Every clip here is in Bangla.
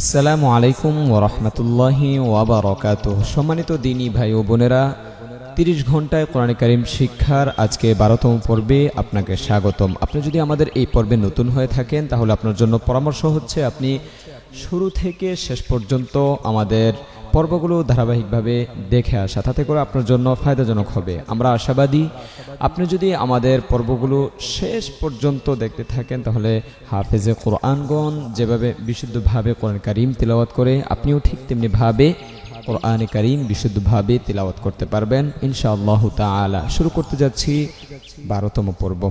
আসসালামু আলাইকুম ওরহমতুল্লাহি ওয়াবারকাত সম্মানিত দিনী ভাই ও বোনেরা, তিরিশ ঘন্টায় কোরআন করিম শিক্ষার আজকে বারোতম পর্বে আপনাকে স্বাগতম। আপনি যদি আমাদের এই পর্বে নতুন হয়ে থাকেন, তাহলে আপনার জন্য পরামর্শ হচ্ছে আপনি শুরু থেকে শেষ পর্যন্ত আমাদের পর্বগুলো ধারাবাহিকভাবে দেখে আসা। তাতে করে আপনার জন্য ফায়দাজনক হবে। আমরা আশাবাদী, আপনি যদি আমাদের পর্বগুলো শেষ পর্যন্ত দেখতে থাকেন, তাহলে হাফেজে কোরআনগণ যেভাবে বিশুদ্ধভাবে কোরআন কারিম তিলাওয়াত করে, আপনিও ঠিক তেমনিভাবে কোরআনে কারিম বিশুদ্ধভাবে তিলাওয়াত করতে পারবেন। ইনশাআল্লাহ তাআলা। শুরু করতে যাচ্ছি বারোতম পর্ব।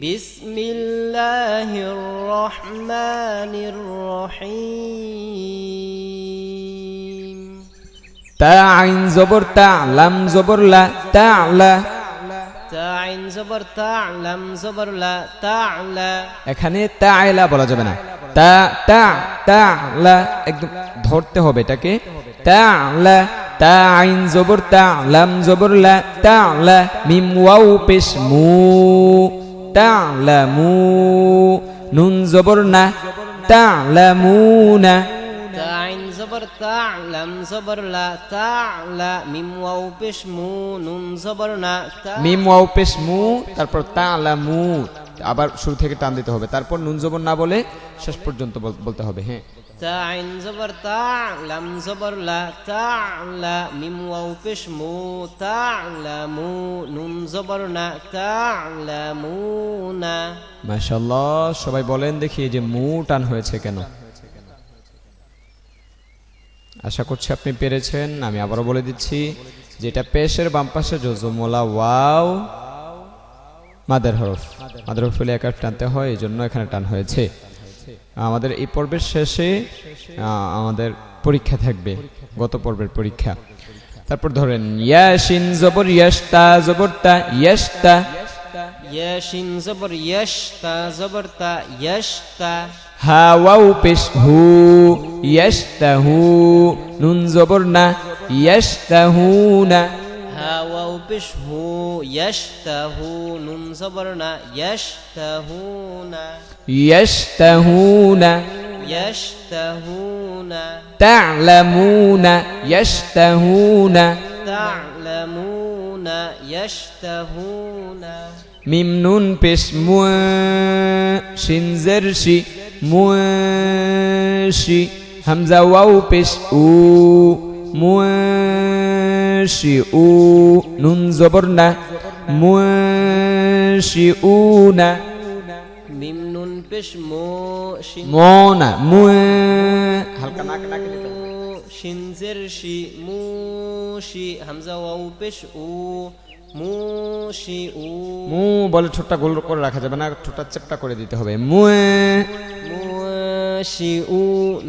بسم الله الرحمن الرحيم تا عين زبر تعلم زبر لا تعلى تعين زبر تعلم زبر لا تعلى এখানে তাইলা বলা যাবে না তা তা তালা একদম ধরতে হবে এটাকে তালা তা আইন জবর তা লাম জবর লা তালা মিম ওয়াও পেশ মু নুন জবর না তা'লামুনা লা পেশ মু পেশ মু তারপর আবার শুরু থেকে টান দিতে হবে। তারপর নুন জবর না বলে শেষ পর্যন্ত বলতে হবে হ্যাঁ। তাইন জবর তা লাম জবর লা তা'লা মিম ওয়াও পেশ মু তা'লামু নুন জবর না তা'লামুনা মাশাআল্লাহ, সবাই বলেন দেখি যে মু টান হয়েছে কেন? আশা করছি আপনি পেরেছেন, আমি আবারও বলে দিচ্ছি, যেটা পেশের বাম পাশে জজমোলা ওয়াও, মাদার হরফ। মাদার হরফ হলে এক টানতে হয়, এই জন্য এখানে টান হয়েছে। আমাদের এই পর্বের শেষে আমাদের পরীক্ষা থাকবে গত পর্বের পরীক্ষা। তারপর ধরেন ইয়াসিন জবর ইয়াসতা জবরতা ইয়াসতা। ইয়াসিন জবর ইয়াসতা জবরতা ইয়াসতা। হা ওয়াও পেশ হু ইয়াসতাহু নুন জবর না ইয়াসতাহুনা هاووا بشهو يشتهون صبرنا يشتهون يشتهون يشتهون تعلمون يشتهون تعلمون يشتهون ميم نون بش مو شين زرشي مو همزة واو بش أو مو মুশিউ নুন জবর না মুশিউনা মিম নুন পেশ মো শি মো না মু হালকা নাক নাকে নিতে শিনজের শি মু শি হামজা ওয়াও পেশ উ মু শি উ। মু বলে ঠোঁটটা গোল করে রাখা যাবে না ঠোঁটটা চেপটা করে দিতে হবে। মু মু শি উ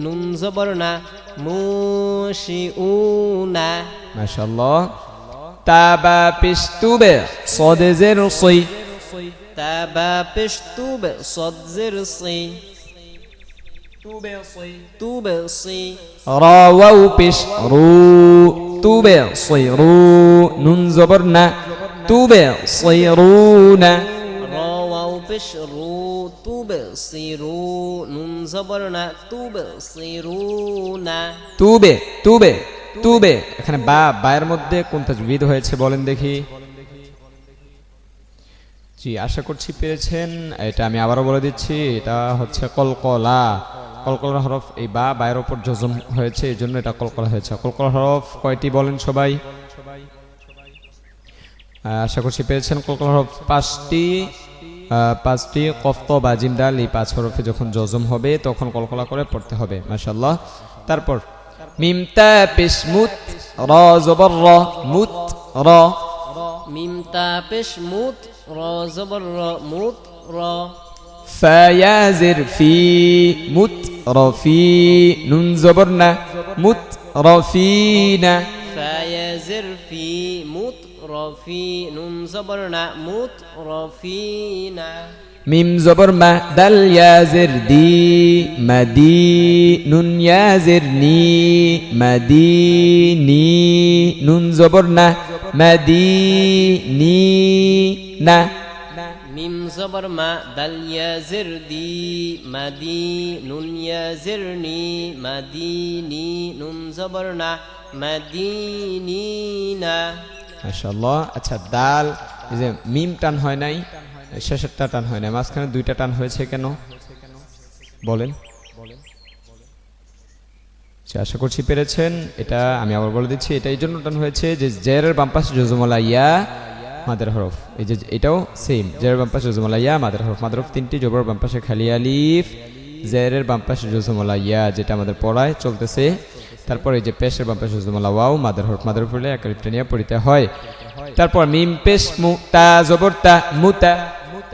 নুন জবর না منشئون ما شاء الله تابا بشتوب صاد زرصي تابا بشتوب صاد زرصي توبصي توبصي راوو بش رو. توبصي رو. ننزبرنا توبصيرون واو بش رو توب صيرو نون زبرنا توب صيرونا তুবে তুবে তুবে এখানে বা বায়ের মধ্যে কোন তাজবিদ হয়েছে বলেন দেখি জি আশা করছি পেরেছেন এটা আমি আবারও বলে দিচ্ছি এটা হচ্ছে কলকলা কলকলা হরফ এই বা বায়ের ওপর যজম হয়েছে এই জন্য এটা কলকলা হয়েছে কলকলা হরফ কয়টি বলেন সবাই আহ, আশা করছি পেরেছেন কলকলা হরফ পাঁচটি আহ, পাঁচটি কফত বা জিমদাল এই পাঁচ হরফে যখন জজম হবে তখন কলকলা করে পড়তে হবে মাসাল্লাহ তারপর মিমতা মুত র জবর র র। মিমতা র জবর র র। ফি রফি নুন জবর না ফায়াজির ফি মুত نون زبرنا مطرفينا মিম জবর মা দাল ইয়াজির দি মাদি নুন ইয়াজির নি মাদিনি নুন জবর না মাদিনি না ميم زبر ما دل يزر دي مدي نون يزرني مديني نون زبرنا مدينينا মাশাআল্লাহ। আচ্ছা দাল এই যে মিম টান হয় নাই শেষেরটা টান হয় নাই মাঝখানে দুইটা টান হয়েছে কেন? বলেন। আচ্ছা, আশা করছি পেরেছেন। এটা আমি আবার বলে দিচ্ছি এটা এই জন্য টান হয়েছে যে জেরের বাম পাশে জজমলা ইয়া মাদের হরফ। এই যে এটাও সেম জেরের বাম পাশে জজমলা ইয়া মাদের হরফ। মাদের হরফ তিনটি জবর বাম পাশে খালি আলিফ জেরের বাম পাশে জজমলা ইয়া যেটা আমাদের পড়ায় চলতেছে। তারপর এই যে পেশের বাম পাশে জজমলা ওয়াও মাদের হরফ মাদের হরফ হলে একালিফটা নিয়ে পড়িতে হয়। তারপর মিম পেশ মু তা জবর তা মুতা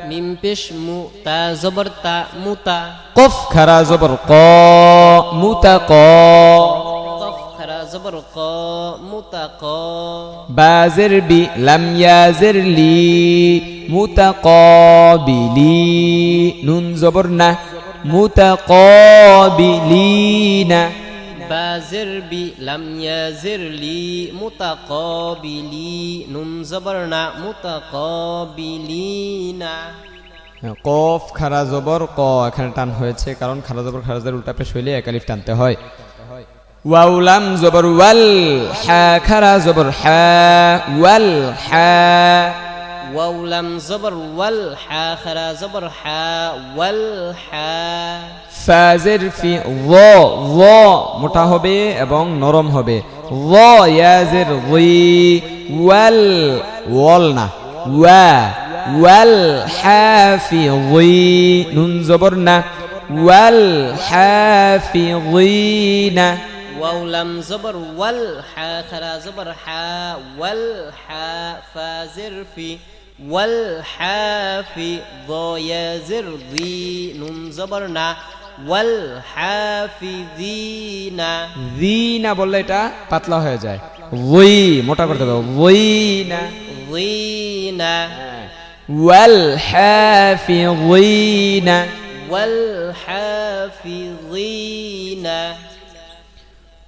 মিম পেশ মু তা জবর তা মুতা কফ খারা জবর ক মুতা ক। কফ খারা জবর ক মুতা ক। বাজির বি লাম ইয়াজির লি মুতাকাবিলি নুন জবর না মুতাকাবিলিনা কফ খারা জবর ক এখানে টান হয়েছে কারণ খারা জবর খারাজের উল্টা পেশ হইলে একালিফ টানতে হয়। ওয়াউলাম জবর ওয়াল হা খারা জবর হা ওয়াল হা ওয়াউলাম জবর ওয়াল হা খারা জবর হা ওয়াল হা ফাজের ফি ল ল মোটা হবে এবং নরম হবে ল ইয়াজের গি ওয়াল ওয়াল না ওয়া ওয়াল হাফি গি নুন জবর না ওয়াল হাফি না واولم زبر والحا خرا زبر حا والحا فازر في والحافي ضيازر ذي نون زبرنا والحافظين জি না বললে এটা পাতলা হয়ে যায় ওই মোটা করতে হবে ওই না ضينا ওয়াল হাফিযিনা والحافظين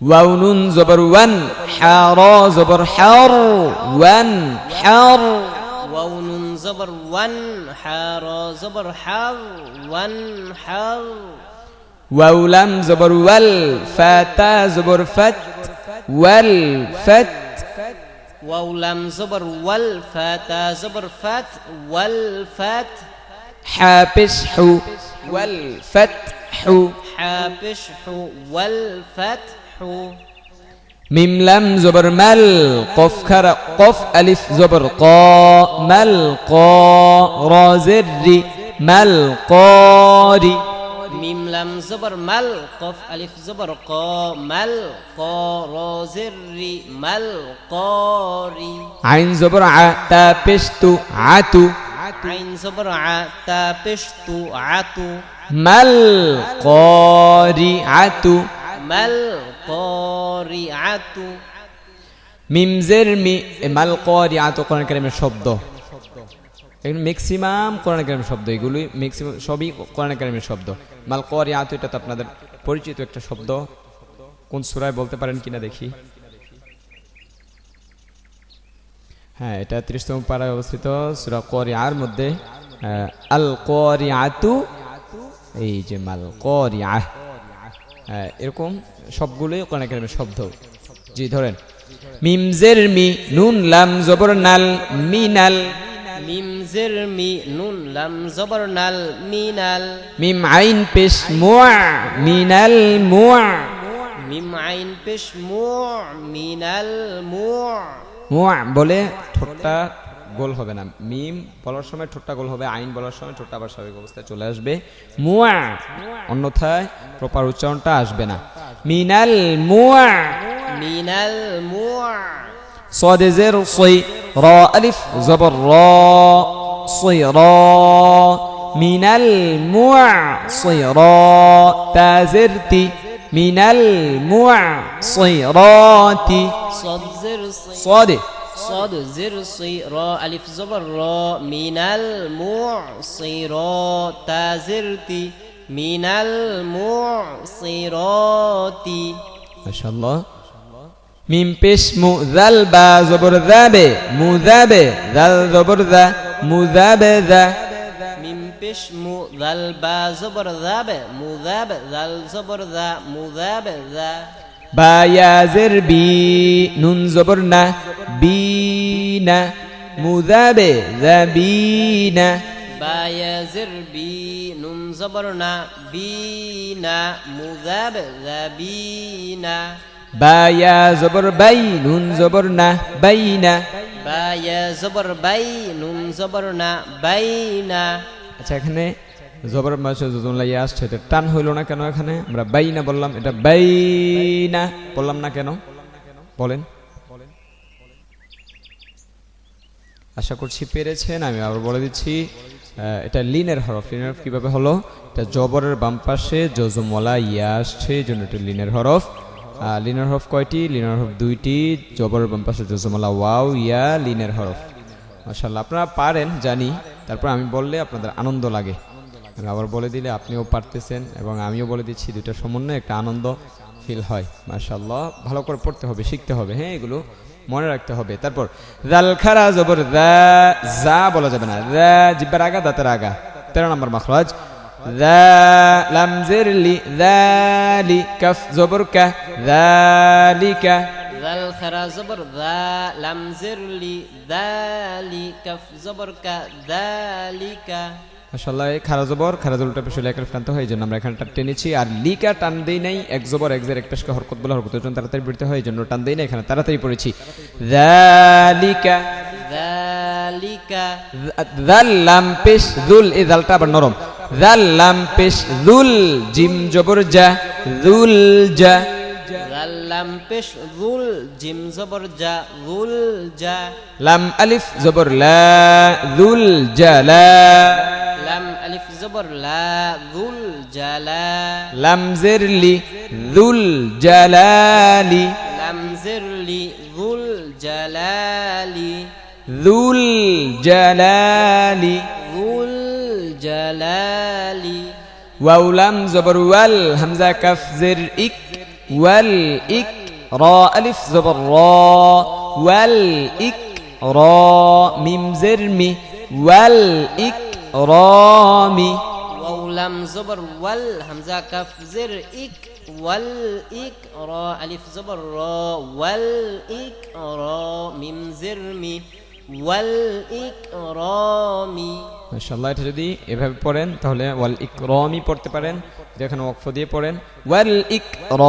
ওয়াও নুন জবর ওয়ান হারা জবর হার ওয়ান হার وون زبر ون حار زبر حر ون حر واولم زبر وال فتا زبر فت وال فت واولم زبر وال فتا زبر فت وال فت حابسح والفتح فت حو ميم لم زبر مل قف كر قف ألف زبر قا مل قا را زر مل قاري লাম জবর মাল কফ আলিফ জবর ক মাল ক র জের মাল ক রি আইন জবর আ তা পেশ তু আ তু আইন জবর আ তা পেশ তু মাল ক রি মাল ক আতু আ মিম জের মি মাল ক রি কোরআন কারীমের শব্দ এগুলো ম্যাক্সিমাম কোরআন কারিমের শব্দ এগুলি ম্যাক্সিমাম সবই কোরআন কারিমের শব্দ। মাল করি আতু এটা তো আপনাদের পরিচিত একটা শব্দ। কোন সুরায় বলতে পারেন কিনা দেখি। হ্যাঁ এটা ত্রিশতম পাড়ায় অবস্থিত সুরা করি আর মধ্যে আল করি আতু এই যে মাল আহ হ্যাঁ, এরকম সবগুলোই কোরআন কারিমের শব্দ। জি ধরেন। মিমজের মি নুন লাম জবর নাল মিনাল মিম জের মি নুন লাম জবর নাল মিনাল মিম আইন পেশ মুয়া মিনাল মুয়া মিম আইন পেশ মুয়া মিনাল মুয়া মুয়া বলে ঠোঁটটা গোল হবে না। মিম বলার সময় ঠোঁটটা গোল হবে আইন বলার সময় ঠোঁটটা আবার স্বাভাবিক অবস্থায় চলে আসবে। মুয়া অন্যথায় প্রপার উচ্চারণটা আসবে না। মিনাল মুয়া মিনাল মুয়া صاد زر صي را ألف زبر را صي را من المعصرات زرت من المعصرات صاد زر صي صاد صاد زر صي را ألف زبر را من المعصرات تا زرتي من المعصرات ما شاء الله. মিম পেশ মু জাল জাবে মু জাল জবর জা মু জাবে জা। মিম পেশ মু জাল বা জবর জাবে মু জাবে জাল জবর জা জা বা ইয়াজের বি নুন জবর না বি জা বি বায়াজির বি নুন জবর না বি না মুজাব জাবিনা বায়া জবর বাই নুন জবর না বাই না। বায়া জবর বাই নুন জবর না বাই না। আচ্ছা এখানে জবর মাসে জুজুমলা ইয়ে আসছে এটা টান হইল না কেন এখানে? আমরা বাই না বললাম এটা বাই না। বললাম না কেন? বলেন। আশা করছি পেরেছেন আমি আবার বলে দিচ্ছি এটা লিনের হরফ। লিনের হরফ কীভাবে হলো? এটা জবরের বাম পাশে জজমলা ইয়ে আসছে জন্য এটা লিনের হরফ। লিনের হরফ কয়টি? লিনের হরফ দুইটি জবর বাম পাশে জজমলা ওয়াও, ইয়া লিনের হরফ। মাশাল্লাহ আপনারা পারেন, জানি। তারপর আমি বললে আপনাদের আনন্দ লাগে। আবার বলে দিলে আপনিও পারতেছেন এবং আমিও বলে দিচ্ছি দুইটার সমন্বয়ে, একটা আনন্দ ফিল হয়। মাশাল্লাহ ভালো করে পড়তে হবে, শিখতে হবে হ্যাঁ এগুলো মনে রাখতে হবে। তারপর জাল খারা জবর দা যা বলা যাবে না। দা, জিব্বার আগা, দাঁতের আগা। তেরো নম্বর মাখরাজ দা লাম জিরলি দালি কাফ জবর কা দালিকা ذا الخرا زبر ذا لم زر لي ذالي كف زبر كا ذلك মাশাআল্লাহ এই খারা জবর খারা জবরটা পেশ হলে একের প্রান্ত হয় এই জন্য আমরা এখানে টান টেনেছি আর লিকা টান দেই নাই এক জবর এক জের এক পেশকে হরকত বলে হরকতের জন্য তাড়াতাড়ি পড়তে হয় এই জন্য টান দেই না এখানে তাড়াতাড়ি পড়েছি যালিকা ذلك যাল্লাম পেশ যুল এই জালটা আবার নরম জাল্লাম পেশ জুল জিম জবর জা জুল জা লাম পেশ রুল জিম জবর জা রুল জা লাম আলিফ জবর লা রুল জালা লাম আলিফ জবর লা রুল জালা লাম জেরলি রুল জালালি লাম জেরলি রুল জালালি রুল জালালি রুল الجلالي واو لام زبر وال همزة كف زر إك وال إك را ألف زبر را وال إك را ميم زر مي وال إك را مي واو لام زبر وال همزة كف زر إك والإكرا ألف زبر را والإكرا ميم زرمي ওয়াল ইকরামি মাশাআল্লাহ, এটা যদি এভাবে পড়েন, তাহলে ওয়াল ইকরামি পড়তে পারেন। যেখানে এখানে ওয়াকফ দিয়ে পড়েন ওয়াল ইকরাম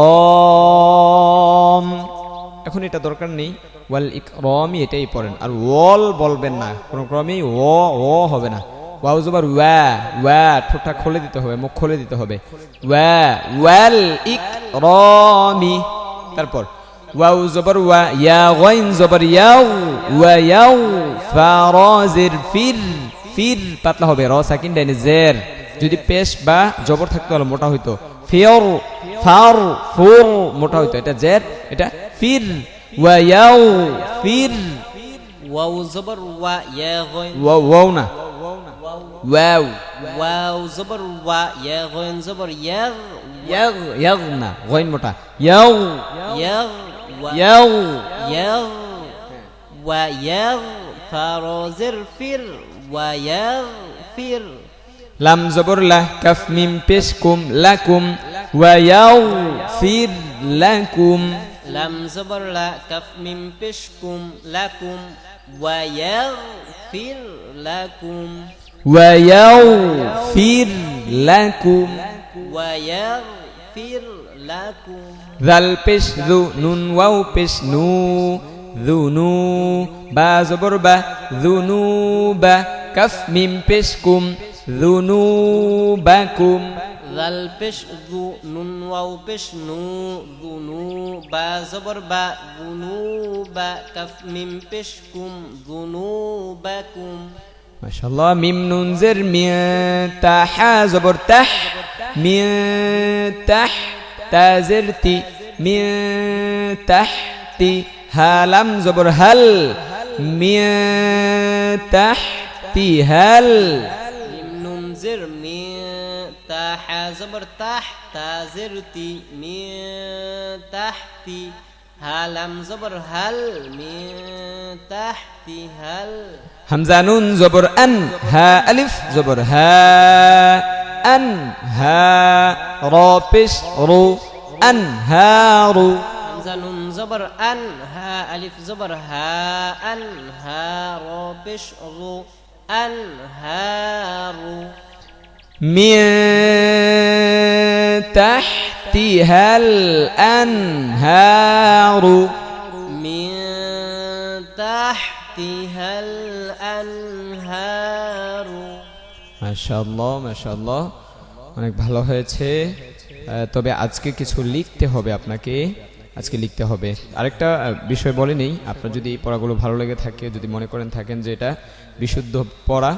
এখন এটা দরকার নেই ওয়াল ইকরামি এটাই পড়েন। আর ওয়াল বলবেন না, কোনো ক্রমেই ও ও হবে না। ওয়াও জবর ওয়া ওয়া, ঠোঁটটা খুলে দিতে হবে, মুখ খুলে দিতে হবে। ওয়া ওয়াল ইকরামি তারপর ওয়াও জবর ওয়া ইয়া গাইন জবর ইয়াও ওয়া ইয়াও ফারাজির ফির ফির পাতলা হবে র সাকিন ডাইনে জের যদি পেশ বা জবর থাকতো তাহলে মোটা হইতো ফিয়র ফার ফুর মোটা হইতো এটা জের এটা ফির ওয়া ইয়াও ফির واو زبر وا يا غين ওয়া ওয়াও না ওয়াও واو زبر وا يا غين زبر يغ ইয়াগ ইয়াগ না গাইন মোটা ইয়াও يغ و- ইয়াও يغ yaw yaw wa yaghfaru zirfir wa yaghfir lam zaburlah kaf mim piskum lakum. Wa yaghfir lakum. Lam zaburlah kaf mim piskum lakum. Wa yaghfir lakum. Wa yaghfir lakum. Wa yaghfir জাল পেশ জু নুন ওয়াও পেশ নু জুনু বা জবর বা জুনু বা কাফ মিম পেশ কুম জুনু বা কুম জাল পেশ জু নুন ওয়াও পেশ নু জুনু বা জবর বা জুনু বা কাফ মিম পেশ কুম জুনু বা কুম জের মিয়া তা হা জবর তাহ মিয়া তাহ তা জের তি মিয়া তাহ তি হা লাম জবর হাল মিয়া তাহ তি হাল মিম নুন জের মি তা হা জবর তাহ তা জের তি মি তাহতি হা লাম জবর হাল মি তাহতি হাল হামজা নুন জবর আন হা আলিফ জবর হা আন হা র পেশ রু আন হা রু হামজা নুন জবর আন হা আলিফ জবর হা আন হা র পেশ রু আন হা রু من تحتها الأنهار من تحتها الأنهار মাশাআল্লাহ মাশাআল্লাহ অনেক ভালো হয়েছে আহ, তবে আজকে কিছু লিখতে হবে আপনাকে আজকে লিখতে হবে আরেকটা আহ, বিষয় বলে নেই আপনার যদি এই পড়াগুলো ভালো লেগে থাকে যদি মনে করেন থাকেন যে এটা বিশুদ্ধ পড়া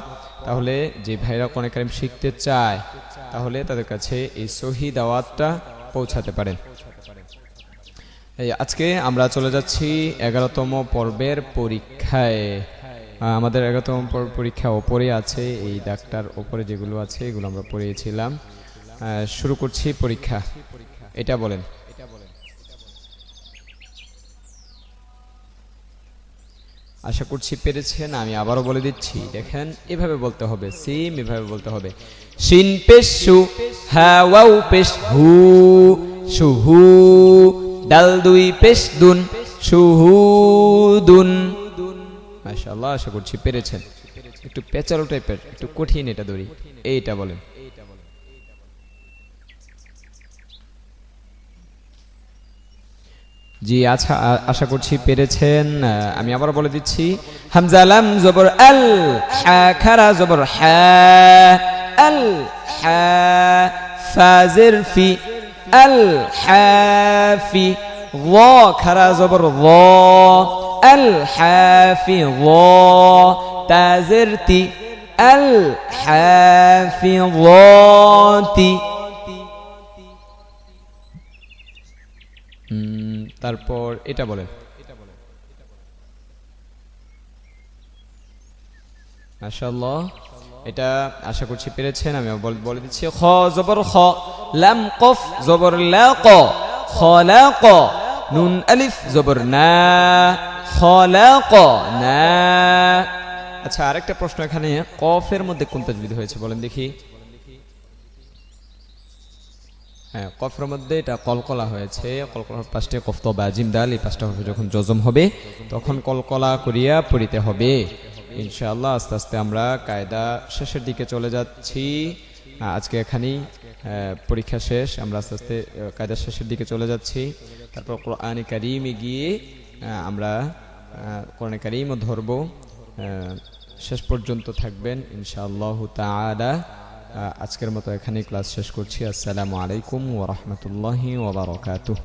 তাহলে যে ভাইরা কোরআন কারিম শিখতে চায় তাহলে তাদের কাছে এই সহি দাওয়াতটা পৌঁছাতে পারে আজকে আমরা চলে যাচ্ছি এগারোতম পর্বের পরীক্ষায়। আমাদের এগারোতম পর্ব পরীক্ষা ওপরে আছে, এই ডাক্তার ওপরে যেগুলো আছে, এগুলো আমরা পড়িয়েছিলাম। শুরু করছি পরীক্ষা। এটা বলেন। আশা করছি পেরেছেন, আমি আবারও বলে দিচ্ছি, দেখেন, এভাবে বলতে হবে সেম এভাবে বলতে হবে। শিন পেশ সু পেশ হু সুহু ডাল দুই পেশ দুন সুহু দুন। মাশাআল্লাহ, আশা করছি পেরেছেন। একটু পেঁচালো টাইপের একটু কঠিন এটা দড়ি এইটা বলেন। জি আচ্ছা আশা করছি পেরেছেন। আমি আবার বলে দিচ্ছি, হামজা লাম জবর আল খারা জবর আল ফাজির ফি, আল হাফি গ, খারা জবর গ, আল হাফি গ, তাজির তি, আল হাফি তি। তারপর এটা বলেন। মাশাআল্লাহ, এটা আশা করছি পেরেছেন আমি বল- দিচ্ছি। খ, জবর খ, লাম কফ, জবর লা ক খলাক নুন আলিফ, জবর না খলাক না। আচ্ছা আরেকটা প্রশ্ন এখানে, কফের মধ্যে কোন তাজবিদ হয়েছে বলেন দেখি। হ্যাঁ কফের মধ্যে এটা কলকলা হয়েছে কলকলার পাশে কফত বা জিমদাল এই পাঁচটা যখন জজম হবে তখন কলকলা করিয়া পড়িতে হবে। ইনশাআল্লাহ আস্তে আস্তে আমরা কায়দা শেষের দিকে চলে যাচ্ছি। আজকে এখানেই পরীক্ষা শেষ আমরা আস্তে আস্তে কায়দা শেষের দিকে চলে যাচ্ছি। তারপর কোরআনে কারিমে গিয়ে আমরা কোরআনে কারিমও ধরবো। শেষ পর্যন্ত থাকবেন ইনশাআল্লাহ আহ, আজকের মতো এখানেই ক্লাস শেষ করছি। আসসালামু আলাইকুম ওরহমতুল্লাহি ওবরাকাতুহ